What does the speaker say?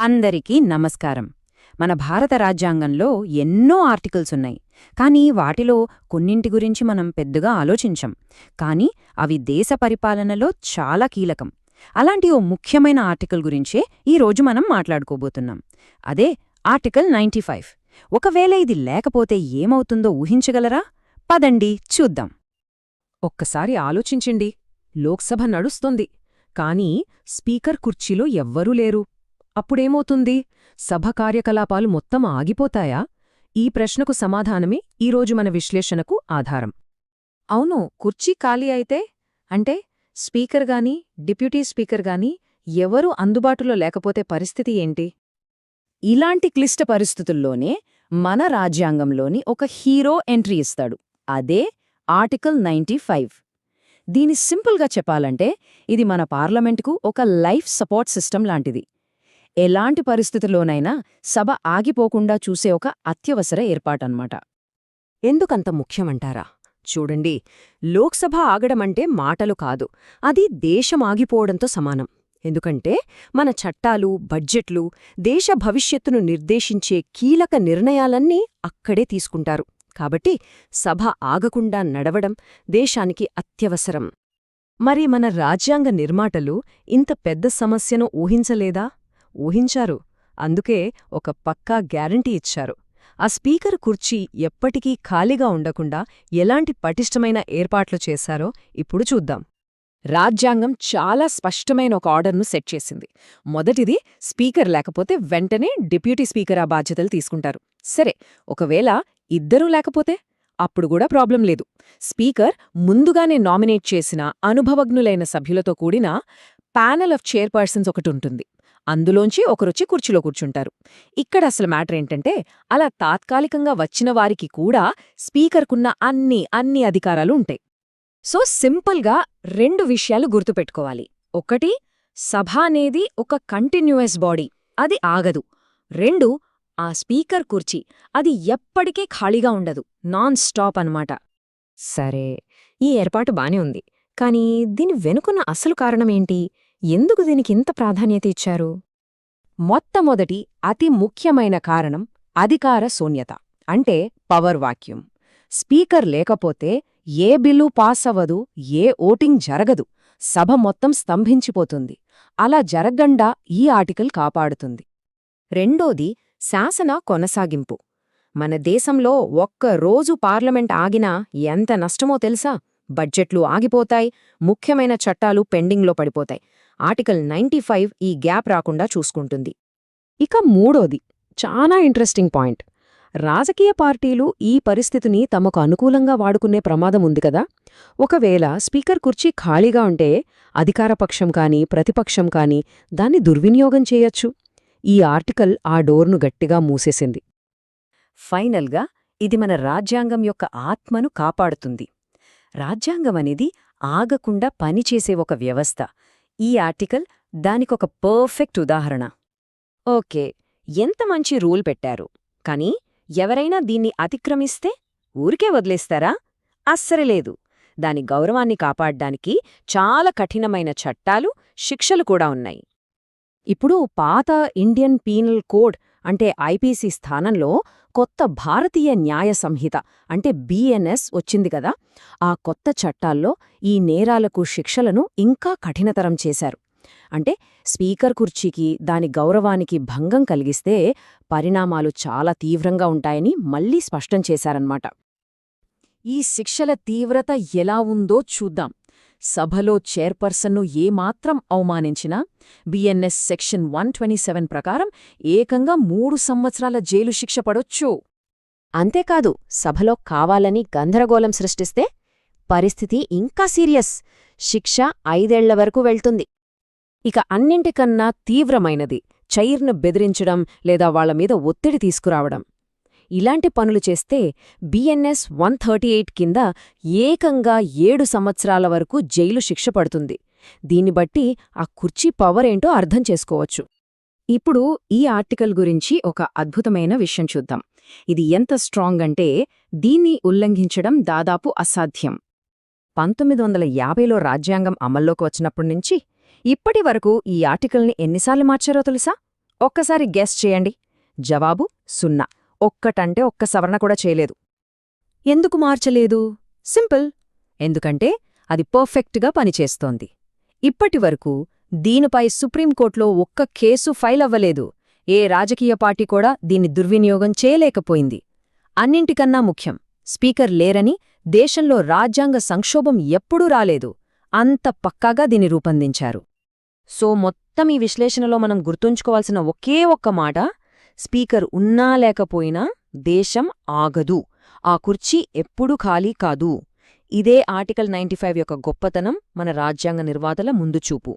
అందరికీ నమస్కారం. మన భారత రాజ్యాంగంలో ఎన్నో ఆర్టికల్స్ ఉన్నాయి. కానీ వాటిలో కొన్నింటి గురించి మనం పెద్దగా ఆలోచించం. కానీ అవి దేశ పరిపాలనలో చాలా కీలకం. అలాంటి ఓ ముఖ్యమైన ఆర్టికల్ గురించే ఈరోజు మనం మాట్లాడుకోబోతున్నాం. అదే ఆర్టికల్ నైంటీ ఒకవేళ ఇది లేకపోతే ఏమవుతుందో ఊహించగలరా? పదండి చూద్దాం. ఒక్కసారి ఆలోచించండి. లోక్సభ నడుస్తోంది. కానీ స్పీకర్ కుర్చీలో ఎవ్వరూ లేరు. అప్పుడేమవుతుంది? సభ కార్యకలాపాలు మొత్తం ఆగిపోతాయా? ఈ ప్రశ్నకు సమాధానమే ఈరోజు మన విశ్లేషణకు ఆధారం. అవును కుర్చీ ఖాళీ అయితే? అంటే స్పీకర్ గాని డిప్యూటీ స్పీకర్ గాని ఎవరూ అందుబాటులో లేకపోతే పరిస్థితి ఏంటి? ఇలాంటి క్లిష్ట పరిస్థితుల్లోనే మన రాజ్యాంగంలోని ఒక హీరో ఎంట్రీ ఇస్తాడు. అదే ఆర్టికల్ నైంటీ దీని సింపుల్గా చెప్పాలంటే ఇది మన పార్లమెంటుకు ఒక లైఫ్ సపోర్ట్ సిస్టమ్ లాంటిది. ఎలాంటి పరిస్థితుల్లోనైనా సభ ఆగిపోకుండా చూసే ఒక అత్యవసర ఏర్పాటన్నమాట. ఎందుకంత ముఖ్యమంటారా? చూడండి లోక్సభ ఆగడమంటే మాటలు కాదు అది దేశం ఆగిపోవడంతో సమానం. ఎందుకంటే మన చట్టాలు బడ్జెట్లు దేశ భవిష్యత్తును నిర్దేశించే కీలక నిర్ణయాలన్నీ అక్కడే తీసుకుంటారు. కాబట్టి సభ ఆగకుండా నడవడం దేశానికి అత్యవసరం. మరి మన రాజ్యాంగ నిర్మాటలు ఇంత పెద్ద సమస్యను ఊహించలేదా? ఊహించారు. అందుకే ఒక పక్కా గ్యారంటీ ఇచ్చారు. ఆ స్పీకర్ కుర్చీ ఎప్పటికీ ఖాళీగా ఉండకుండా ఎలాంటి పటిష్టమైన ఏర్పాట్లు చేశారో ఇప్పుడు చూద్దాం. రాజ్యాంగం చాలా స్పష్టమైన ఒక ఆర్డర్ను సెట్ చేసింది. మొదటిది స్పీకర్ లేకపోతే వెంటనే డిప్యూటీ స్పీకర్ ఆ బాధ్యతలు తీసుకుంటారు. సరే ఒకవేళ ఇద్దరూ లేకపోతే? అప్పుడు కూడా ప్రాబ్లం లేదు. స్పీకర్ ముందుగానే నామినేట్ చేసిన అనుభవజ్ఞులైన సభ్యులతో కూడిన ప్యానెల్ ఆఫ్ చైర్పర్సన్స్ ఒకటుంటుంది అందులోంచి ఒకరొచ్చి కుర్చీలో కూర్చుంటారు. ఇక్కడ అసలు మ్యాటర్ ఏంటంటే అలా తాత్కాలికంగా వచ్చిన వారికి కూడా స్పీకర్కున్న అన్ని అన్ని అధికారాలు ఉంటాయి. సో సింపుల్గా రెండు విషయాలు గుర్తుపెట్టుకోవాలి. ఒకటి సభ అనేది ఒక కంటిన్యూయస్ బాడీ. అది ఆగదు. రెండు ఆ స్పీకర్ కుర్చీ అది ఎప్పటికీ ఖాళీగా ఉండదు. నాన్ స్టాప్ అన్నమాట. సరే ఈ ఏర్పాటు బానే ఉంది. కానీ దీని వెనుకున్న అసలు కారణమేంటి ఎందుకు దీనికింత ప్రాధాన్యత ఇచ్చారు? మొట్టమొదటి అతి ముఖ్యమైన కారణం అధికార శూన్యత అంటే పవర్ వాక్యూమ్. స్పీకర్ లేకపోతే ఏ బిల్లు పాస్ అవ్వదు ఏ ఓటింగ్ జరగదు సభ మొత్తం స్తంభించిపోతుంది. అలా జరగండా ఈ ఆర్టికల్ కాపాడుతుంది. రెండోది శాసన కొనసాగింపు. మన దేశంలో ఒక్క రోజు పార్లమెంట్ ఆగినా ఎంత నష్టమో తెలుసా? బడ్జెట్లు ఆగిపోతాయి ముఖ్యమైన చట్టాలు పెండింగ్లో పడిపోతాయి. ఆర్టికల్ నైంటీ ఈ గ్యాప్ రాకుండా చూసుకుంటుంది. ఇక మూడోది చాలా ఇంట్రెస్టింగ్ పాయింట్. రాజకీయ పార్టీలు ఈ పరిస్థితిని తమకు అనుకూలంగా వాడుకునే ప్రమాదం ఉంది కదా? ఒకవేళ స్పీకర్ కుర్చీ ఖాళీగా ఉంటే అధికారపక్షం కాని ప్రతిపక్షం కాని దాన్ని దుర్వినియోగం చేయొచ్చు. ఈ ఆర్టికల్ ఆ డోర్ను గట్టిగా మూసేసింది. ఫైనల్గా ఇది మన రాజ్యాంగం యొక్క ఆత్మను కాపాడుతుంది. రాజ్యాంగం అనేది ఆగకుండా పనిచేసే ఒక వ్యవస్థ. ఈ ఆర్టికల్ దానికొక పర్ఫెక్ట్ ఉదాహరణ. ఓకే ఎంత మంచి రూల్ పెట్టారు. కానీ ఎవరైనా దీన్ని అతిక్రమిస్తే ఊరికే వదిలేస్తారా? అస్సరలేదు దాని గౌరవాన్ని కాపాడ్డానికి చాలా కఠినమైన చట్టాలు శిక్షలు కూడా ఉన్నాయి. ఇప్పుడు పాత ఇండియన్ పీనల్ కోడ్ అంటే ఐపీసీ స్థానంలో కొత్త భారతీయ న్యాయ సంహిత అంటే బిఎన్ఎస్ వచ్చింది కదా. ఆ కొత్త చట్టాల్లో ఈ నేరాలకు శిక్షలను ఇంకా కఠినతరం చేశారు. అంటే స్పీకర్ కుర్చీకి దాని గౌరవానికి భంగం కలిగిస్తే పరిణామాలు చాలా తీవ్రంగా ఉంటాయని మళ్ళీ స్పష్టం చేశారన్నమాట. ఈ శిక్షల తీవ్రత ఎలా ఉందో చూద్దాం. సభలో చైర్పర్సన్ను ఏమాత్రం అవమానించినా బిఎన్ఎస్ సెక్షన్ వన్ ప్రకారం ఏకంగా మూడు సంవత్సరాల జైలు శిక్ష పడొచ్చు. అంతేకాదు సభలో కావాలని గందరగోళం సృష్టిస్తే పరిస్థితి ఇంకా సీరియస్. శిక్ష ఐదేళ్ళ వరకు వెళ్తుంది. ఇక అన్నింటికన్నా తీవ్రమైనది చైర్ను బెదిరించడం లేదా వాళ్ళమీద ఒత్తిడి తీసుకురావడం. ఇలాంటి పనులు చేస్తే బిఎన్ఎస్ వన్ థర్టీ ఎయిట్ కింద ఏకంగా ఏడు సంవత్సరాల వరకు జైలు శిక్ష పడుతుంది. దీన్ని బట్టి ఆ కుర్చీ పవర్ ఏంటో అర్థం చేసుకోవచ్చు. ఇప్పుడు ఈ ఆర్టికల్ గురించి ఒక అద్భుతమైన విషయం చూద్దాం. ఇది ఎంత స్ట్రాంగ్ అంటే దీన్ని ఉల్లంఘించడం దాదాపు అసాధ్యం. పంతొమ్మిది వందల యాభైలో రాజ్యాంగం అమల్లోకి వచ్చినప్పటి నుంచి ఇప్పటి వరకు ఈ ఆర్టికల్ని ఎన్నిసార్లు మార్చారో తెలుసా? ఒక్కసారి గెస్ చేయండి. జవాబు సున్నా. ఒక్కటంటే ఒక్క సవరణ కూడా చేయలేదు. ఎందుకు మార్చలేదు? సింపుల్. ఎందుకంటే అది పర్ఫెక్ట్గా పనిచేస్తోంది. ఇప్పటివరకు దీనిపై సుప్రీంకోర్టులో ఒక్క కేసు ఫైల్ అవ్వలేదు. ఏ రాజకీయ పార్టీ కూడా దీన్ని దుర్వినియోగం చేయలేకపోయింది. అన్నింటికన్నా ముఖ్యం స్పీకర్ లేరని దేశంలో రాజ్యాంగ సంక్షోభం ఎప్పుడూ రాలేదు. అంత పక్కాగా దీన్ని రూపొందించారు. సో మొత్తం ఈ విశ్లేషణలో మనం గుర్తుంచుకోవాల్సిన ఒకే ఒక్క మాట స్పీకర్ ఉన్నా లేకపోయినా దేశం ఆగదు. ఆ కుర్చీ ఎప్పుడూ ఖాళీ కాదు. ఇదే ఆర్టికల్ నైంటీ యొక్క గొప్పతనం మన రాజ్యాంగ నిర్వాతల ముందుచూపు